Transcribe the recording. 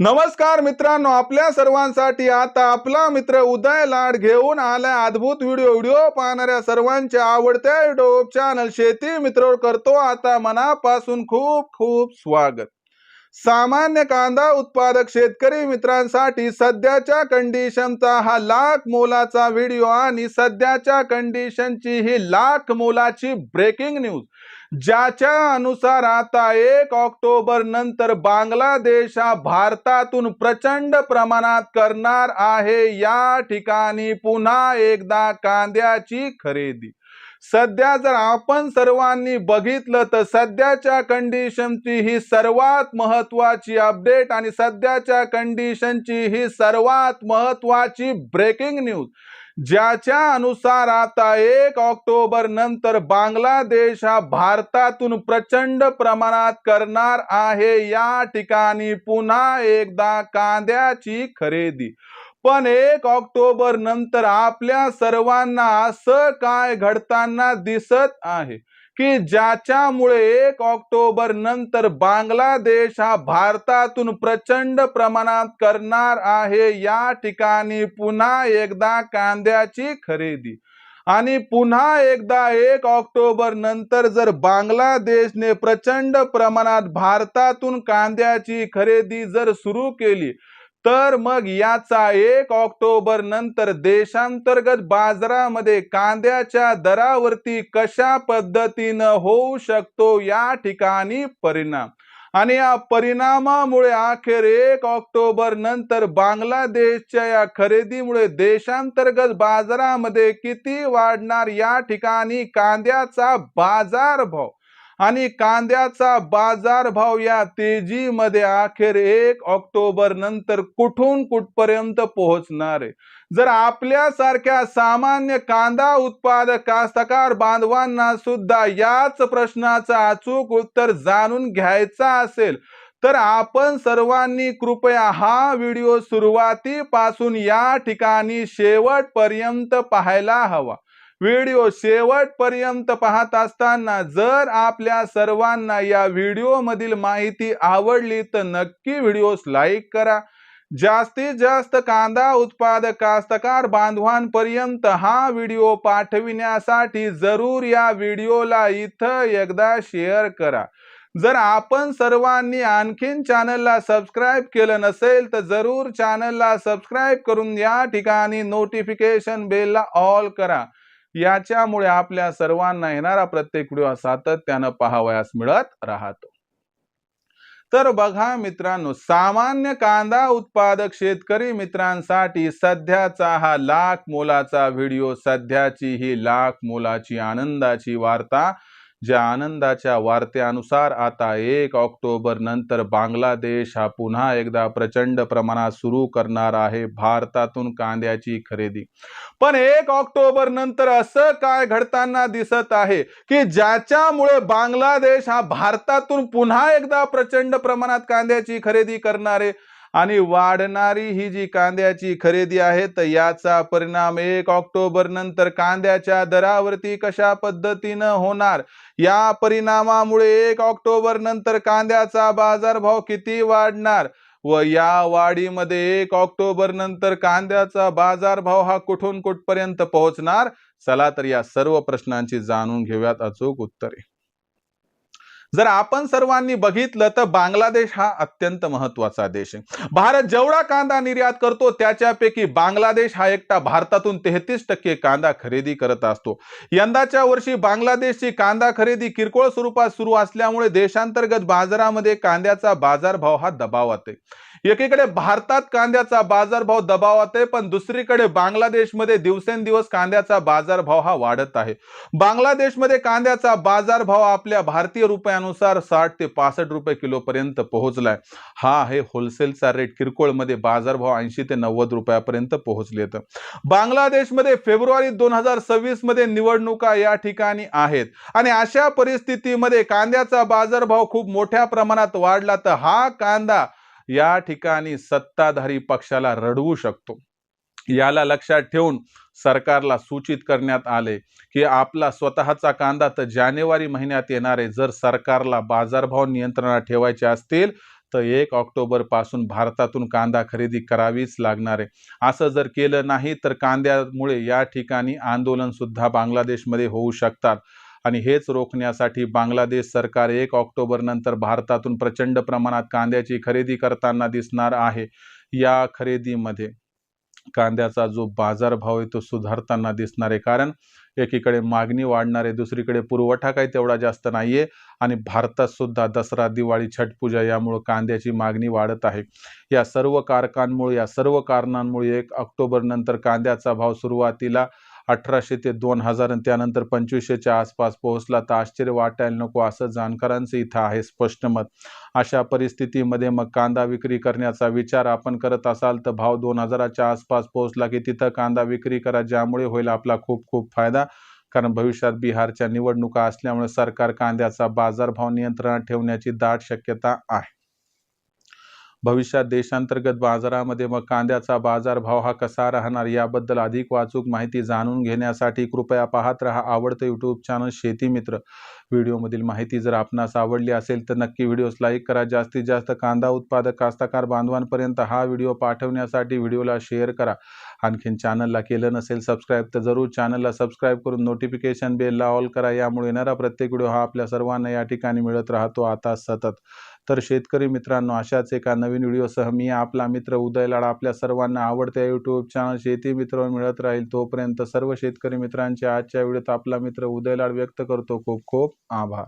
नमस्कार मित्रांनो आपल्या सर्वांसाठी आता आपला मित्र उदय लाड घेऊन आलाय अद्भुत व्हिडिओ. व्हिडिओ पाहणाऱ्या सर्वांच्या आवडत्या युट्यूब चॅनल शेती मित्र करतो आता मनापासून खूप खूप स्वागत. सामान्य कांदा उत्पादक शेतकरी मित्रांसाठी सध्याच्या कंडिशनचा हा लाख मोलाचा व्हिडिओ आणि सध्याच्या कंडिशनची ही लाख मोलाची ब्रेकिंग न्यूज ज्याच्या अनुसार आता एक ऑक्टोबर नंतर बांगलादेश हा भारतातून प्रचंड प्रमाणात करणार आहे. या ठिकाणी पुन्हा एकदा कांद्याची खरेदी. सध्या जर आपण सर्वांनी बघितलं तर सध्याच्या कंडिशनची ही सर्वात महत्वाची अपडेट आणि सध्याच्या कंडिशनची ही सर्वात महत्वाची ब्रेकिंग न्यूज ज्याच्या अनुसार आता एक ऑक्टोबर नंतर बांगलादेश हा भारतातून प्रचंड प्रमाणात करणार आहे. या ठिकाणी पुन्हा एकदा कांद्याची खरेदी. पण एक ऑक्टोबर नंतर आपल्या सर्वांना असं काय घडताना दिसत आहे? की ज्याच्यामुळे एक ऑक्टोबर नंतर बांगलादेश हा भारतातून प्रचंड प्रमाणात करणार आहे या ठिकाणी पुन्हा एकदा कांद्याची खरेदी. आणि पुन्हा एकदा एक ऑक्टोबर नंतर जर बांगलादेशने प्रचंड प्रमाणात भारतातून कांद्याची खरेदी जर सुरू केली तर मग याचा एक ऑक्टोबर नंतर देशांतर्गत बाजारामध्ये कांद्याच्या दरावरती कशा पद्धतीनं होऊ शकतो या ठिकाणी परिणाम? आणि या परिणामामुळे अखेर एक ऑक्टोबर नंतर बांगलादेशच्या या खरेदीमुळे देशांतर्गत बाजारामध्ये किती वाढणार या ठिकाणी कांद्याचा बाजारभाव? आणि कांद्याचा बाजारभाव या तेजीमध्ये अखेर एक ऑक्टोबर नंतर कुठून कुठपर्यंत पोहोचणार आहे? जर आपल्यासारख्या सामान्य कांदा उत्पादक कास्तकार बांधवांना सुद्धा याच प्रश्नाचं अचूक उत्तर जाणून घ्यायचा असेल तर आपण सर्वांनी कृपया हा व्हिडिओ सुरुवातीपासून या ठिकाणी शेवटपर्यंत पाहायला हवा. व्हिडिओ शेवटपर्यंत पाहत असताना जर आपल्या सर्वांना या व्हिडिओ मधील माहिती आवडली तर नक्की व्हिडिओस लाईक करा. जास्तीत जास्त कांदा उत्पादक कास्तकार बांधवांपर्यंत हा व्हिडिओ पाठविण्यासाठी जरूर या व्हिडिओला इथं एकदा शेअर करा. जर आपण सर्वांनी आणखीन चॅनलला सबस्क्राईब केलं नसेल तर जरूर चॅनलला सबस्क्राईब करून या ठिकाणी नोटिफिकेशन बेलला ऑल करा. याच्यामुळे आपल्या सर्वांना येणारा प्रत्येक व्हिडिओ सातत्यानं पाहावयास मिळत राहतो. तर बघा मित्रांनो सामान्य कांदा उत्पादक शेतकरी मित्रांसाठी सध्याचा हा लाख मोलाचा व्हिडिओ सध्याची ही लाख मोलाची आनंदाची वार्ता ज्या आनंदाच्या वार्त्यानुसार आता एक ऑक्टोबर नंतर बांगलादेश हा पुन्हा एकदा प्रचंड प्रमाणात सुरू करणार आहे भारतातून कांद्याची खरेदी. पण एक ऑक्टोबर नंतर असं काय घडताना दिसत आहे की ज्याच्यामुळे बांगलादेश हा भारतातून पुन्हा एकदा प्रचंड प्रमाणात कांद्याची खरेदी करणार आहे आणि वाढणारी ही जी कांद्याची खरेदी आहे तर याचा परिणाम एक ऑक्टोबर नंतर कांद्याच्या दरावरती कशा पद्धतीनं होणार? या परिणामामुळे एक ऑक्टोबर नंतर कांद्याचा बाजारभाव किती वाढणार? व या वाढीमध्ये एक ऑक्टोबर नंतर कांद्याचा बाजारभाव हा कुठून कुठपर्यंत पोहोचणार? चला तर या सर्व प्रश्नांची जाणून घेऊयात अचूक उत्तरे. जर आपण सर्वांनी बघितलं तर बांगलादेश हा अत्यंत महत्त्वाचा देश आहे. भारत जेवढा कांदा निर्यात करतो त्याच्यापैकी बांगलादेश हा एकटा भारतातून तेहतीस टक्के कांदा खरेदी करत असतो. यंदाच्या वर्षी बांगलादेशची कांदा खरेदी किरकोळ स्वरूपात सुरू असल्यामुळे देशांतर्गत बाजारामध्ये कांद्याचा बाजारभाव हा दबावात आहे. एकीकडे भारतात कांद्याचा बाजारभाव दबावात आहे पण दुसरीकडे बांगलादेशमध्ये दिवसेंदिवस कांद्याचा बाजारभाव हा वाढत आहे. बांगलादेशमध्ये कांद्याचा बाजारभाव आपल्या भारतीय रुपया त्यानुसार साठ ते पासष्ट रुपये किलोपर्यंत पोहोचलाय. हा आहे होलसेलचा रेट किरकोळमध्ये बाजारभाव ऐंशी ते नव्वद रुपयापर्यंत पोहोचले बांगलादेशमध्ये फेब्रुवारी दोन हजार सव्वीसमध्ये निवडणुका या ठिकाणी आहेत. आणि अशा परिस्थितीमध्ये कांद्याचा बाजारभाव खूप मोठ्या प्रमाणात वाढला तर हा कांदा या ठिकाणी सत्ताधारी पक्षाला रडवू शकतो. याला लक्षात ठेवून सरकारला सूचित करण्यात आले की आपला स्वतःचा कांदा तर जानेवारी महिन्यात येणार आहे. जर सरकारला बाजारभाव नियंत्रणात ठेवायचे असतील तर एक ऑक्टोबरपासून भारतातून कांदा खरेदी करावीच लागणार आहे. असं जर केलं नाही तर कांद्यामुळे या ठिकाणी आंदोलन सुद्धा बांगलादेशमध्ये होऊ शकतात. आणि हेच रोखण्यासाठी बांगलादेश सरकार एक ऑक्टोबर नंतर भारतातून प्रचंड प्रमाणात कांद्याची खरेदी करताना दिसणार आहे या खरेदीमध्ये. कांद्याचा जो बाजारभाव आहे तो सुधारताना दिसणार आहे. कारण एकीकडे मागणी वाढणार आहे दुसरीकडे पुरवठा काही तेवढा जास्त नाहीये आणि भारतात सुद्धा दसरा दिवाळी छटपूजा यामुळे कांद्याची मागणी वाढत आहे. या सर्व कारकांमुळे या सर्व कारणांमुळे एक ऑक्टोबर नंतर कांद्याचा भाव सुरुवातीला अठराशे ते दोन हजार आणि त्यानंतर पंचवीसशेच्या आसपास पोहोचला तर आश्चर्य वाटायला नको असं जाणकारांचं इथं आहे स्पष्ट मत. अशा परिस्थितीमध्ये मग कांदा विक्री करण्याचा विचार आपण करत असाल तर भाव दोन हजाराच्या आसपास पोहोचला की तिथं कांदा विक्री करा ज्यामुळे होईल आपला खूप खूप फायदा. कारण भविष्यात बिहारच्या निवडणुका असल्यामुळे सरकार कांद्याचा बाजारभाव नियंत्रणात ठेवण्याची दाट शक्यता आहे. भविष्यात देशांतर्गत बाजारामध्ये मग कांद्याचा बाजारभाव हा कसा राहणार याबद्दल अधिक वाचूक माहिती जाणून घेण्यासाठी कृपया पाहत रहा आवडतं यूट्यूब चॅनल शेती मित्र. व्हिडिओमधील माहिती जर आपणास आवडली असेल तर नक्की व्हिडिओस लाईक करा. जास्तीत जास्त कांदा उत्पादक कास्तकार बांधवांपर्यंत हा व्हिडिओ पाठवण्यासाठी व्हिडिओला शेअर करा. आणखीन चॅनलला केलं नसेल सबस्क्राईब तर जरूर चॅनलला सबस्क्राईब करून नोटिफिकेशन बेलला ऑल करा. यामुळे येणारा प्रत्येक व्हिडिओ हा आपल्या सर्वांना या ठिकाणी मिळत राहतो. आता सतत तर शेतकरी मित्रांनो अशाच एका नवीन व्हिडिओसह मी आपला मित्र उदय लाडा आपल्या सर्वांना आवडत्या यूट्यूब चॅनल शेती मित्र मिळत राहील. तोपर्यंत सर्व शेतकरी मित्रांचे आजच्या व्हिडिओत आपला मित्र उदय लाड व्यक्त करतो. खूप खूप आभार.